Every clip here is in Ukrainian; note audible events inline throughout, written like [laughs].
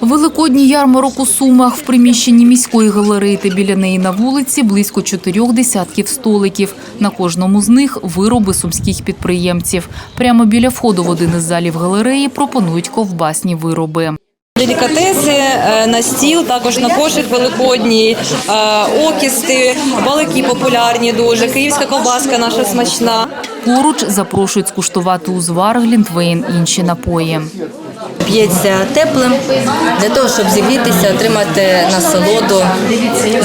Великодній ярмарок у Сумах в приміщенні міської галереї та біля неї на вулиці близько чотирьох десятків столиків. На кожному з них вироби сумських підприємців. Прямо біля входу в один із залів галереї пропонують ковбасні вироби. Делікатеси е, на стіл, також на кошик великодній, е, окісти, балики популярні дуже. Київська ковбаска наша смачна. Поруч запрошують скуштувати узвар, глінтвейн, інші напої. П'ється теплим для того, щоб зігрітися, отримати насолоду,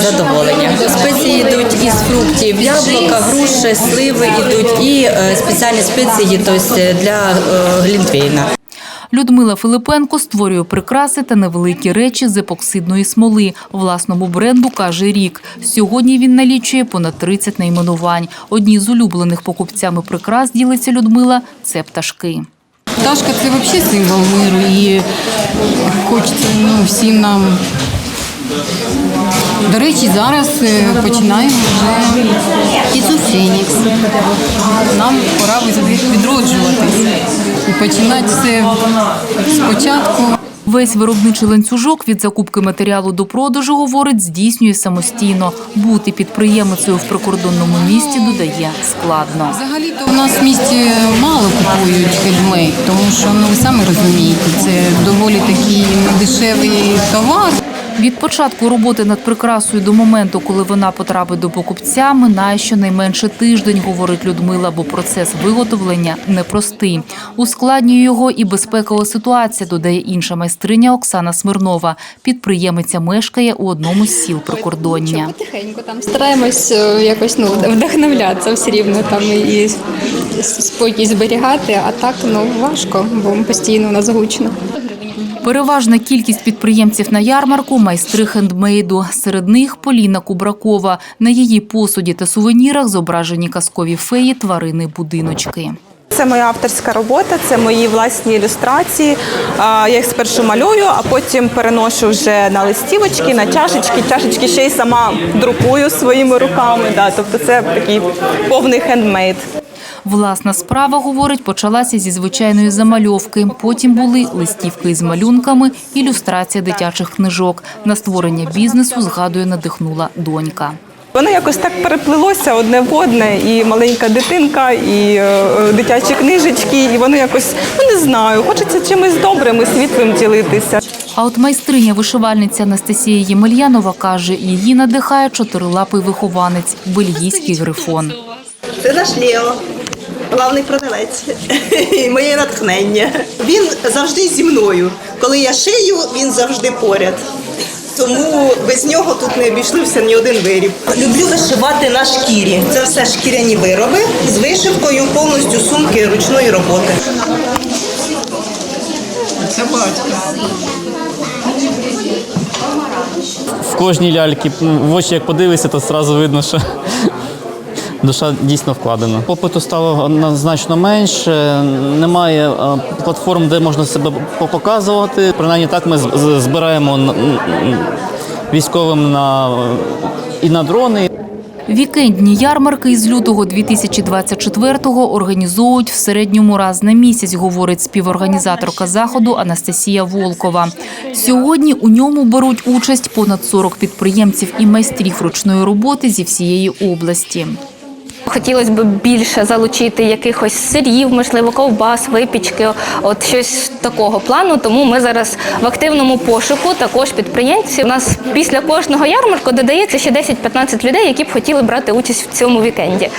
задоволення. Спеції йдуть із фруктів, яблука, груші, сливи йдуть і е, спеціальні спеції тобто для е, глінтвейна. Людмила Филипенко створює прикраси та невеликі речі з епоксидної смоли. Власному бренду каже рік. Сьогодні він налічує понад 30 найменувань. Одні з улюблених покупцями прикрас ділиться Людмила це пташки. Пташка це взагалі символ миру і хочеться ну, всім нам. До речі, зараз е, починаємо вже Кіцу Фенікс. Нам пора відроджуватися і починати все спочатку. Весь виробничий ланцюжок від закупки матеріалу до продажу, говорить, здійснює самостійно. Бути підприємицею в прикордонному місті, додає, складно. Взагалі-то у нас в місті мало купують фільми, тому що ну ви самі розумієте, це доволі такий дешевий товар. Від початку роботи над прикрасою до моменту, коли вона потрапить до покупця, минає щонайменше тиждень, говорить Людмила, бо процес виготовлення непростий. Ускладнює його і безпекова ситуація, додає інша майстриня Оксана Смирнова. Підприємиця мешкає у одному з сіл прикордоння. Потихеньку там стараємось е, якось ну вдохновлятися все рівно там і спокій зберігати, а так ну важко, бо постійно у нас гучно. Переважна кількість підприємців на ярмарку майстри хендмейду. Серед них Поліна Кубракова. На її посуді та сувенірах зображені казкові феї, тварини, будиночки. Це моя авторська робота, це мої власні ілюстрації. Я їх спершу малюю, а потім переношу вже на листівочки, на чашечки. Чашечки ще й сама друкую своїми руками. Да. Тобто це такий повний хендмейд. Власна справа, говорить, почалася зі звичайної замальовки. Потім були листівки із малюнками, ілюстрація дитячих книжок. На створення бізнесу, згадує, надихнула донька. Воно якось так переплилося одне в одне, і маленька дитинка, і е, дитячі книжечки, і воно якось, ну не знаю, хочеться чимось добрим і світлим ділитися. А от майстриня вишивальниця Анастасія Ємельянова каже, її надихає чотирилапий вихованець – бельгійський грифон. Це наш Лео, главний продавець [laughs] і моє натхнення. Він завжди зі мною. Коли я шию, він завжди поряд. Тому без нього тут не обійшлився ні один виріб. Люблю вишивати на шкірі. Це все шкіряні вироби з вишивкою повністю сумки ручної роботи. в кожній ляльці в очі як подивишся, то одразу видно, що душа дійсно вкладена. Попиту стало значно менше, немає платформ, де можна себе показувати. Принаймні так ми збираємо військовим на і на дрони. Вікендні ярмарки із лютого 2024-го організовують в середньому раз на місяць, говорить співорганізаторка заходу Анастасія Волкова. Сьогодні у ньому беруть участь понад 40 підприємців і майстрів ручної роботи зі всієї області. Хотілося б більше залучити якихось сирів, можливо, ковбас, випічки, от щось такого плану. Тому ми зараз в активному пошуку також підприємців. У нас після кожного ярмарку додається ще 10-15 людей, які б хотіли брати участь в цьому вікенді.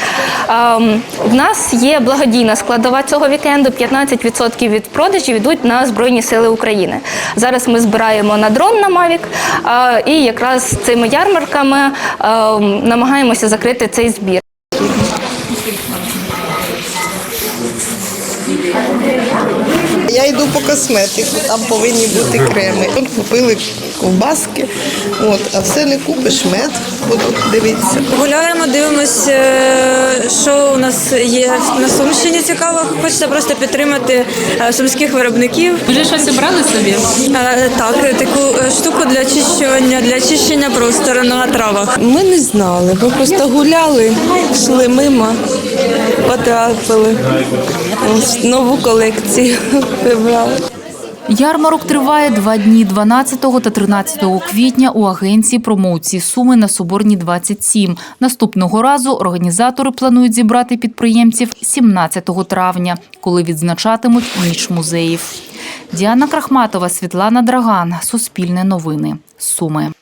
Ем, в нас є благодійна складова цього вікенду. 15% від продажів йдуть на Збройні Сили України. Зараз ми збираємо на дрон на Mavic, е, і якраз цими ярмарками ем, намагаємося закрити цей збір. Я йду по косметику, там повинні бути креми. Тут купили ковбаски, от, а все не купиш мед, буду дивитися. Гуляємо, дивимося, е, що у нас є на Сумщині цікаво. Хочеться просто підтримати е, сумських виробників. Вже щось обрали собі? Е, Так, таку штуку для очищення, для очищення простору на травах. Ми не знали, ми просто гуляли, йшли мимо, потрапили. Нову колекцію вибрали. Ярмарок триває два дні 12 та 13 квітня у агенції промоції Суми на Соборній 27. Наступного разу організатори планують зібрати підприємців 17 травня, коли відзначатимуть ніч музеїв. Діана Крахматова, Світлана Драган, Суспільне новини, Суми.